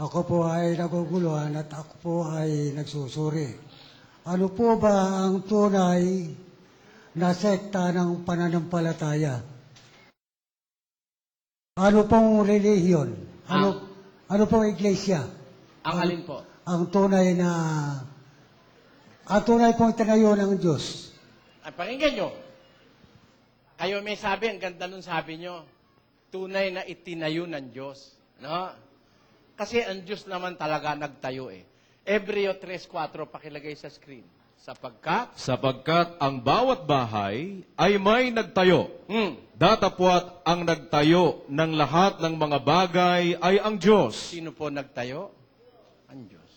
Ako po ay naguguluhan at ako po ay nagsusuri. Ano po ba ang tunay na sekta ng pananampalataya? Ano pong relihiyon? Ano, ano pong iglesia? Ang alin po? Ang tunay na ang tunay pong tinayo ng Diyos. Ay, pakinggan nyo. Kayo may sabi, ang ganda nun sabi nyo, tunay na itinayo ng Diyos. No? Kasi ang Diyos naman talaga nagtayo eh. Ebreo 3.4, pakilagay sa screen. Sapagkat, Sapagkat ang bawat bahay ay may nagtayo. hmm, Datapwat ang nagtayo ng lahat ng mga bagay ay ang Diyos. sino po nagtayo? Ang Diyos.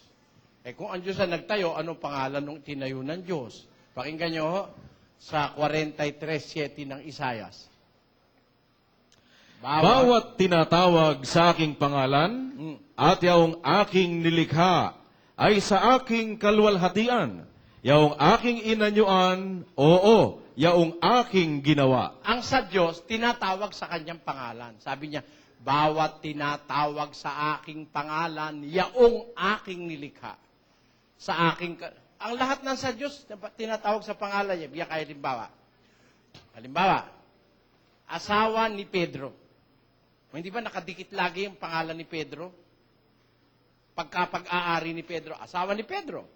Eh kung ang Diyos ang nagtayo, anong pangalan ng tinayo ng Diyos? Pakinggan nyo ho, sa 43.7 ng Isayas. Bawat tinatawag sa aking pangalan Hmm. at yaong aking nilikha ay sa aking kalwalhatian. Yaong aking inanyuan, oo, yaong aking ginawa. Ang sa Diyos, tinatawag sa kanyang pangalan. Sabi niya, bawat tinatawag sa aking pangalan, yaong aking nilikha. Sa aking... Ang lahat ng sa Diyos, tinatawag sa pangalan niya. Bigyan kayo halimbawa. Halimbawa, asawa ni Pedro. O, Hindi ba nakadikit lagi yung pangalan ni Pedro? Pagkapag-aari ni Pedro, asawa ni Pedro.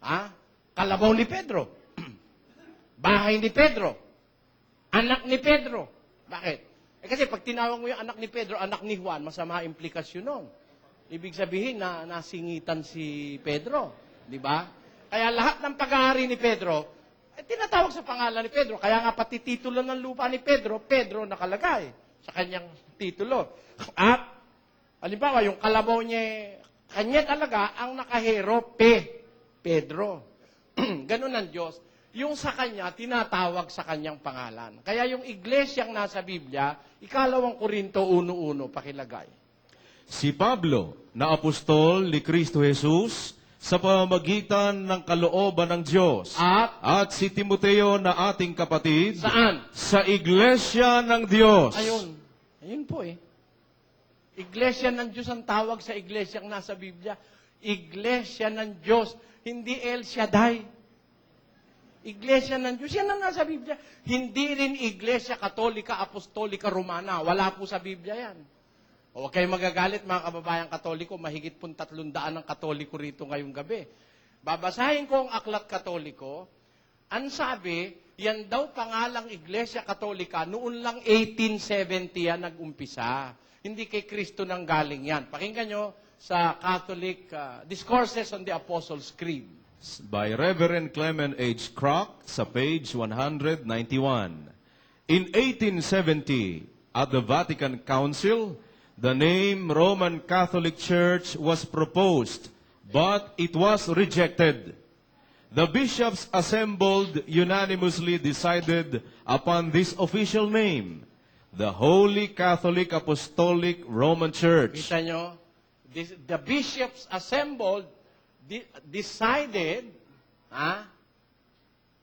Ha? Kalabaw ni Pedro. Bahay ni Pedro. Anak ni Pedro. Bakit? Eh kasi pag tinawag mo yung anak ni Pedro, anak ni Juan, masama implikasyon nun. Ibig sabihin na nasingitan si Pedro. Di ba? Kaya lahat ng pag-aari ni Pedro, eh, tinatawag sa pangalan ni Pedro. Kaya nga pati titulo ng lupa ni Pedro, Pedro nakalagay sa kanyang titulo. At, halimbawa, yung kalabaw niya, kanya talaga ang nakahero, Pe, Pedro. Ganun ang Diyos. Yung sa kanya, tinatawag sa kanyang pangalan. Kaya yung iglesyang nasa Biblia, ikalawang Korinto 1.1, pakilagay. Si Pablo, na apostol ni Kristo Jesus, sa pamamagitan ng kalooban ng Diyos, At, at si Timoteo na ating kapatid, saan? sa iglesia ng Diyos. Ayun. Ayun po eh. Iglesia ng Diyos ang tawag sa iglesyang nasa Biblia. Iglesia ng Diyos, hindi El Shaddai. Iglesia ng Diyos, yan ang nasa Biblia. Hindi rin Iglesia Katolika, Apostolika, Romana. Wala po sa Biblia yan. Huwag kayong magagalit mga kababayang katoliko, mahigit pong tatlong daan ng katoliko rito ngayong gabi. Babasahin ko ang aklat katoliko, ang sabi, yan daw pangalang Iglesia Katolika, noon lang 1870 yan nag-umpisa. Hindi kay Kristo nang galing yan. Pakinggan nyo sa Catholic uh, Discourses on the Apostles' Creed. by Reverend Clement H. Crock sa page 191. In 1870, at the Vatican Council, the name Roman Catholic Church was proposed, but it was rejected. The bishops assembled unanimously decided upon this official name, the Holy Catholic Apostolic Roman Church. Kita nyo? This, the bishops assembled, de- decided ah,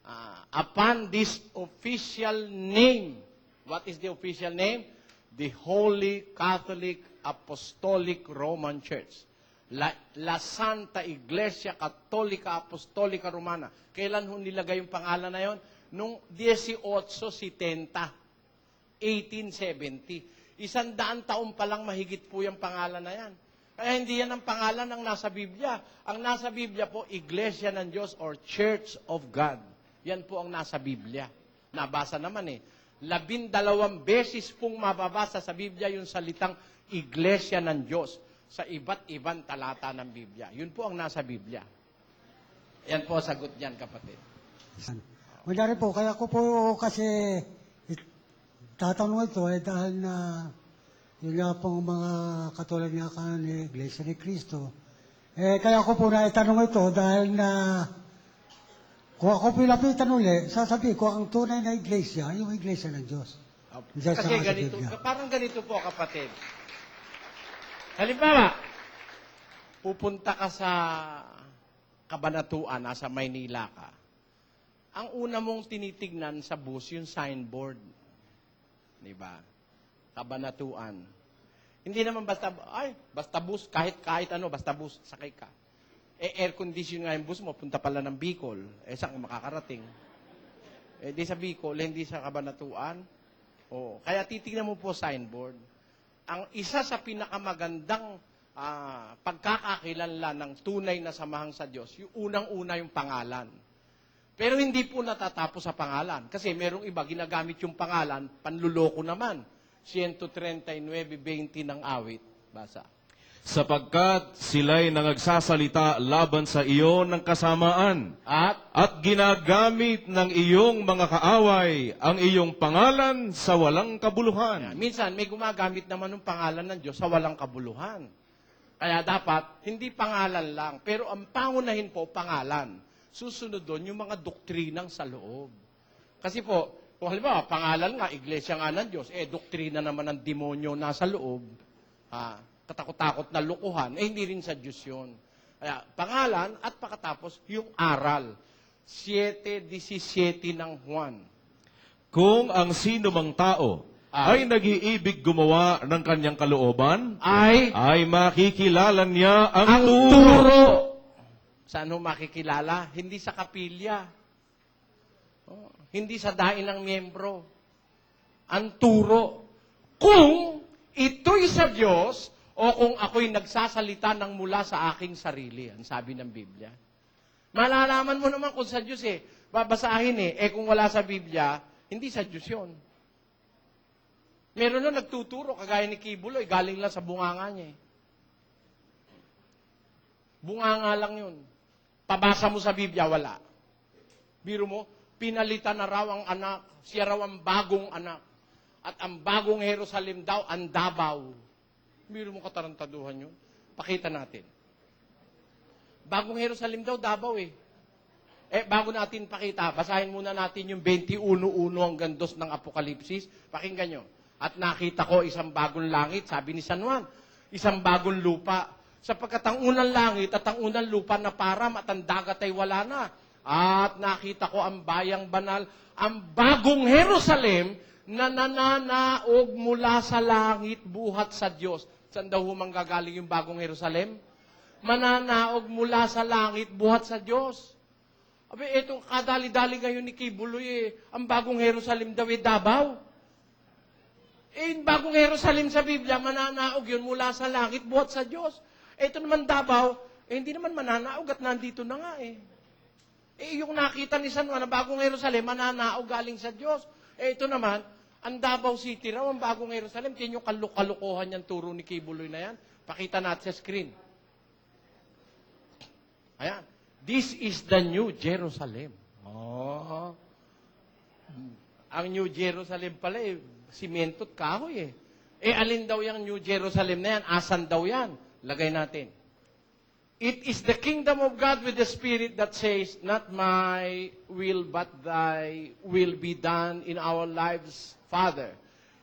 ah, upon this official name. What is the official name? The Holy Catholic Apostolic Roman Church. La, La Santa Iglesia Católica Apostolica Romana. Kailan ho nilagay yung pangalan na yon? Nung 1870. 1870. Isang daan taon pa lang mahigit po yung pangalan na yan. Kaya hindi yan ang pangalan ng nasa Biblia. Ang nasa Biblia po, Iglesia ng Diyos or Church of God. Yan po ang nasa Biblia. Nabasa naman eh. Labindalawang beses pong mababasa sa Biblia yung salitang Iglesia ng Diyos sa iba't ibang talata ng Biblia. Yun po ang nasa Biblia. Yan po sagot niyan, kapatid. Kunyari po, kaya ko po kasi tatanong ito eh dahil na yun nga pong mga katulad nga ka ni Iglesia ni Cristo. Eh, kaya ko po na itanong ito dahil na kung ako pilapitan uli, sasabihin ko ang tunay na iglesia, yung iglesia ng Diyos. Sa Kasi ganito, parang ganito po kapatid. Halimbawa, pupunta ka sa Kabanatuan, nasa Maynila ka. Ang una mong tinitignan sa bus, yung signboard. Di ba? Kabanatuan. Hindi naman basta, ay, basta bus, kahit, kahit ano, basta bus, sakay ka. Eh, air condition nga yung bus mo, punta pala ng Bicol. Eh, saan ka makakarating? Eh, di sa Bicol, hindi sa Kabanatuan. O, kaya titignan mo po signboard. Ang isa sa pinakamagandang ah, pagkakakilanlan ng tunay na samahang sa Diyos, yung unang-una yung pangalan. Pero hindi po natatapos sa pangalan. Kasi merong iba, ginagamit yung pangalan, panluloko naman. 139.20 ng awit. Basa. Sapagkat sila'y nangagsasalita laban sa iyo ng kasamaan At at ginagamit ng iyong mga kaaway ang iyong pangalan sa walang kabuluhan. minsan, may gumagamit naman ng pangalan ng Diyos sa walang kabuluhan. Kaya dapat, hindi pangalan lang. Pero ang pangunahin po, pangalan. Susunod doon yung mga doktrinang sa loob. Kasi po, kung halimbawa, pangalan nga, iglesia nga ng Diyos, eh, doktrina naman ng demonyo nasa loob, ah, katakot-takot na lukuhan, eh, hindi rin sa Diyos yun. Kaya, pangalan at pakatapos, yung aral. 7.17 ng Juan. Kung ang sino mang tao ay Ay. nag-iibig gumawa ng kanyang kalooban, Ay, ay makikilala niya ang, ang turo. turo. Saan ho makikilala? Hindi sa kapilya. Oh, hindi sa dain ng miyembro. Ang turo. Kung ito'y sa Diyos o kung ako'y nagsasalita ng mula sa aking sarili. Ang sabi ng Biblia. Malalaman mo naman kung sa Diyos eh. Babasahin eh. Eh kung wala sa Biblia, hindi sa Diyos yun. Meron na nagtuturo, kagaya ni Kibuloy, galing lang sa bunganga niya eh. Bunganga lang yun. Pabasa mo sa Biblia, wala. Biro mo, pinalitan na raw ang anak, siya raw ang bagong anak. At ang bagong Jerusalem daw, ang Davao. Biro mo katarantaduhan yun. Pakita natin. Bagong Jerusalem daw, Davao eh. Eh, bago natin pakita, basahin muna natin yung 21.1 hanggang 2 ng Apokalipsis. Pakinggan nyo. At nakita ko isang bagong langit, sabi ni San Juan. Isang bagong lupa. Sapagkat ang unang langit at ang unang lupa na param at ang dagat ay wala na. At nakita ko ang bayang banal, ang bagong Jerusalem na nananaog mula sa langit buhat sa Diyos. Saan daw humang gagaling yung bagong Jerusalem? Mananaog mula sa langit buhat sa Diyos. Abe, etong kadali-dali ngayon ni Kibuloy eh, ang bagong Jerusalem daw eh, Davao. Eh, yung bagong Jerusalem sa Biblia, mananaog yun mula sa langit, buhat sa Diyos. Ito naman Davao, eh, hindi naman mananaog at nandito na nga eh. Eh, yung nakita ni San Juan na bagong Jerusalem, mananaog galing sa Diyos. Eh, ito naman, ang Davao City raw, ang bagong Jerusalem, tiyan yung kaluk-kalukuhan yung turo ni Kibuloy na yan. Pakita natin sa screen. Ayan. This is the New Jerusalem. Oh. Ang New Jerusalem pala eh, simento at kahoy eh. Eh, alin daw yung New Jerusalem na yan? Asan daw yan? Lagay natin. It is the kingdom of God with the Spirit that says, Not my will, but thy will be done in our lives, Father.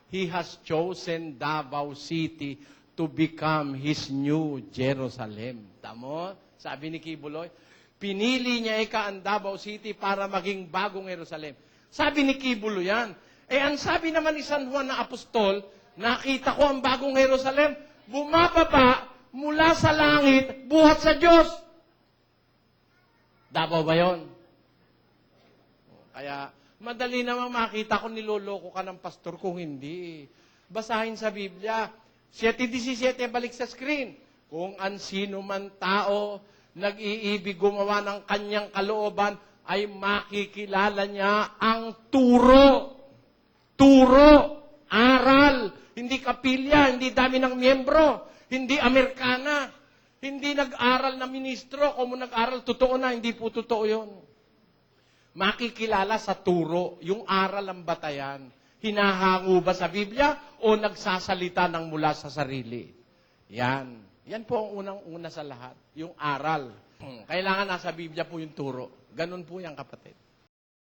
He has chosen Davao City to become His new Jerusalem. Tamo? Sabi ni Kibuloy, pinili niya ika ang Davao City para maging bagong Jerusalem. Sabi ni Kibuloy yan. Eh, ang sabi naman ni San Juan na apostol, nakita ko ang bagong Jerusalem, bumababa mula sa langit, buhat sa Diyos. Davao ba yun? Kaya, madali namang makita kung niloloko ka ng pastor kung hindi. Basahin sa Biblia. 7.17, balik sa screen. Kung ang sino man tao nag-iibig gumawa ng kanyang kalooban, ay makikilala niya ang turo. Turo. Aral. Hindi kapilya, hindi dami ng miyembro, hindi Amerikana, hindi nag-aral na ministro. Kung mo nag-aral, totoo na, hindi po totoo yun makikilala sa turo, yung aral ang batayan. Hinahango ba sa Biblia o nagsasalita ng mula sa sarili? Yan. Yan po ang unang-una sa lahat, yung aral. Hmm. Kailangan nasa Biblia po yung turo. Ganun po yan, kapatid.